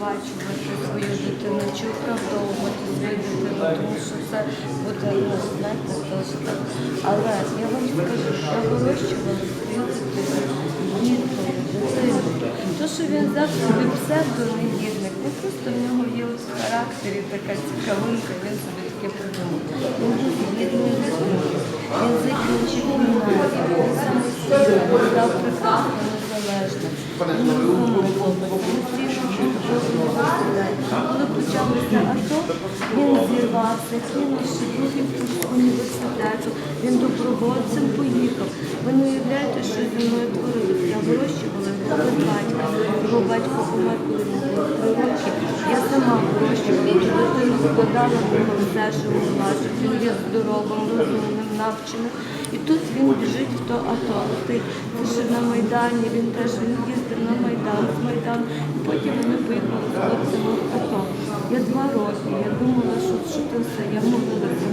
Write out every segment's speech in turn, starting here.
Бачувати свою дитину чи оправдовувати свою дитину, тому що це буде, ну, знаєте, теж. Але я вам скажу, що вирощували свою дитину, гідною дитиною. То, що він взяв собі псевдонегідник, ну просто в нього є от в характері така цікавинка, він собі таке придумав. Він був гідною дитиною. Він закінчив гімназію, він самостійно, він став прекрасно незалежним. Він розумний хлопець, він постійно був в університеті. Почалося АТО, він зірвався, другий курс університету. Він добровольцем поїхав. Ви не уявляєте, що зі мною творилося. Я вирощувала без батька. Його батько помер, три роки. Я сама вирощувала ту дитину, складала в нього все, що могла, щоб він є здоровим, розумним, навченим. І тут він біжить в то АТО. Ти ще на Майдані, він теж він їздив на Майдан, з Майдану. І потім вони поїхали з хлопцями в АТО. Я два роки, я думала, що, що це все, я молилася,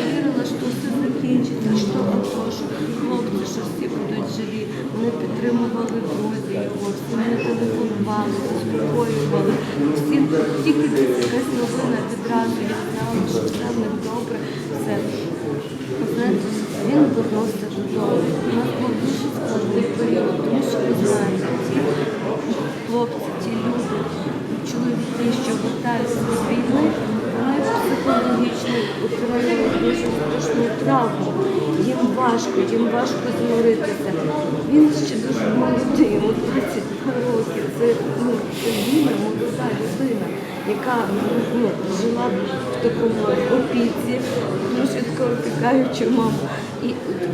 я вірила, що все закінчиться, що АТО, що хлопці, що всі будуть живі. Вони підтримували друзі його, всі мене телефонували, заспокоювали. Всі, тільки якась новина відразу, я знала, що все в них добре, все. Він повернувся додому. У нас був дуже складний період, тому що ви знаєте, ці хлопці, ті люди, чоловіки, що вертаються з війни, вони психологічно отримали дуже страшну травму. Їм важко, їм важко змиритися. Він ще дуже молодий, йому 22 роки. Це, ну, це молода людина, яка ну, жила в такому опіці, дуже швидко опікаючи маму. І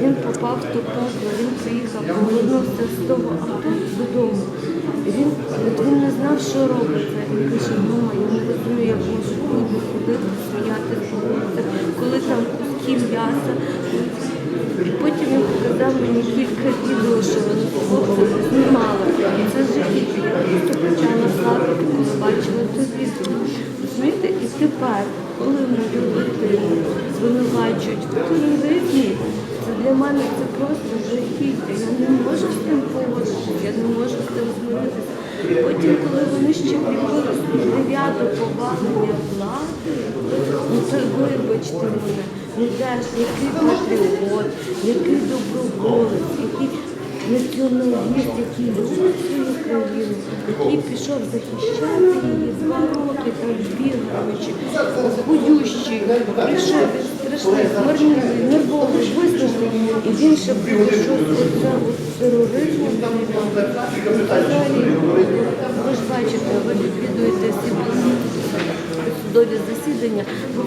він попав в ту пекло, він приїхав, повернувся з того авто додому. Він, він не знав, що робиться. Він каже, мама, я не розумію, як можуть люди ходити, сміяти по коли там куски м'яса. І потім він показав мені кілька відео, що вони хлопці знімали. Це жахіття. Я просто почала плакати, коли бачила це відео. Розумієте, і тепер, коли мою дитину звинувачують в тероризмі, це для мене це просто жахіття. Я не можу з тим поводитися, я не можу з цим змиритися. Потім, коли вони ще прибули дев'яту повалення влади, ну це вибачте мене, не теж який патріот, який доброволець, націоналіст, який свою який пішов захищати її два роки, там бігаючи, худющий, прийшов він страшний, змарнілий, нервовий, виснажений, і він ще щось оце от. Взагалі, ви ж бачите, ви відвідуєте всі судові засідання, ви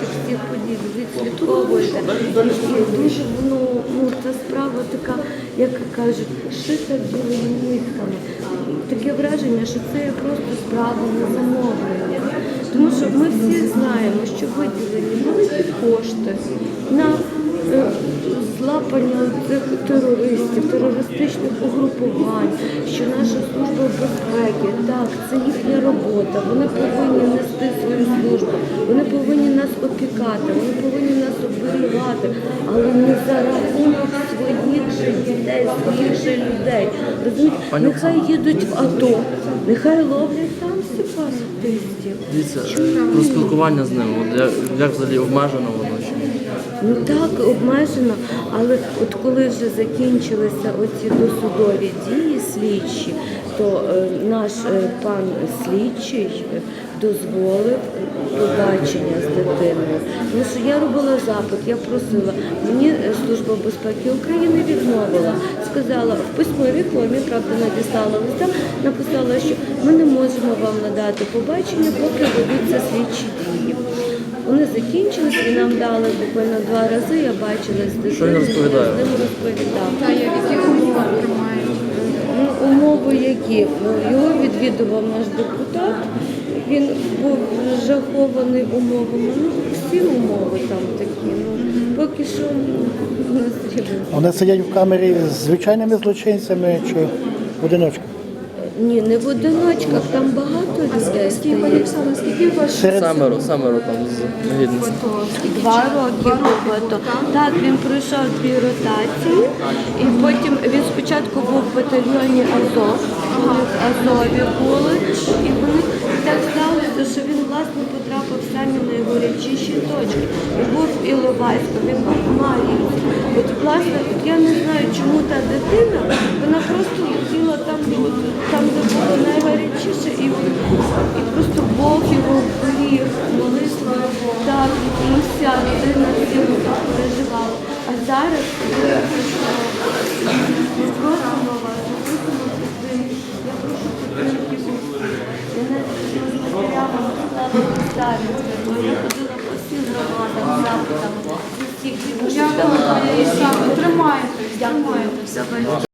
тих всіх подій, відслідковуєте. І дуже воно, ну, ця справа така, як кажуть, шита білими нитками. Таке враження, що це просто справа на замовлення. Тому що ми всі знаємо, що виділені великі кошти на е, злапання цих терористів, терористичних угрупувань, що наша служба безпеки, так, це їхня робота. Вони повинні нести свою службу, вони повинні нас опікати, вони повинні нас оберігати, але не за рахунок своїх же дітей, своїх же людей. Розумієте, нехай їдуть в АТО, нехай ловлять там сепаратистів. Дивіться, про спілкування з ним, от як, як взагалі обмежено воно чи ні? Ну так, обмежено, але от коли вже закінчилися оці досудові дії слідчі, то е, наш е, пан слідчий е, дозволив побачення з дитиною. Тому що я робила запит, я просила, мені е, Служба безпеки України відмовила, сказала в письмовій формі, правда, надіслала листа, написала, що ми не можемо вам надати побачення, поки ведуться слідчі дії. Вони закінчились і нам дали буквально два рази. Я бачила з дитиною, розповідає? з ним розповідав. Та я в яких умовах тримаю. Ну, умови які? Ну, Його відвідував наш депутат. Він був жахований умовами. Ну, всі умови там такі. Ну, поки що ну. Вони сидять в камері з звичайними злочинцями чи одиночками? Ні, не в одиночках, там багато людей. Скільки у вас Самеро, самеро там з гідності. фото? Два роки то. Так, він пройшов дві ротації, і потім він спочатку був в батальйоні Азов, вони в Азові були, і вони так сталося, що він власне потрапив самі найгарячіші точки. Він був в Іловайську, він був Мар'їнці. От власне, от я не знаю, чому та дитина, вона просто летіла там, де там, де було найгарячіше, і, і просто Бог його вберіг, молитва, так, і вся родина всі переживала. А зараз я ходила по всім громадам, запитами, з усіх. Дякую, Лариса. Тримайтесь, тримайтесь. Давай.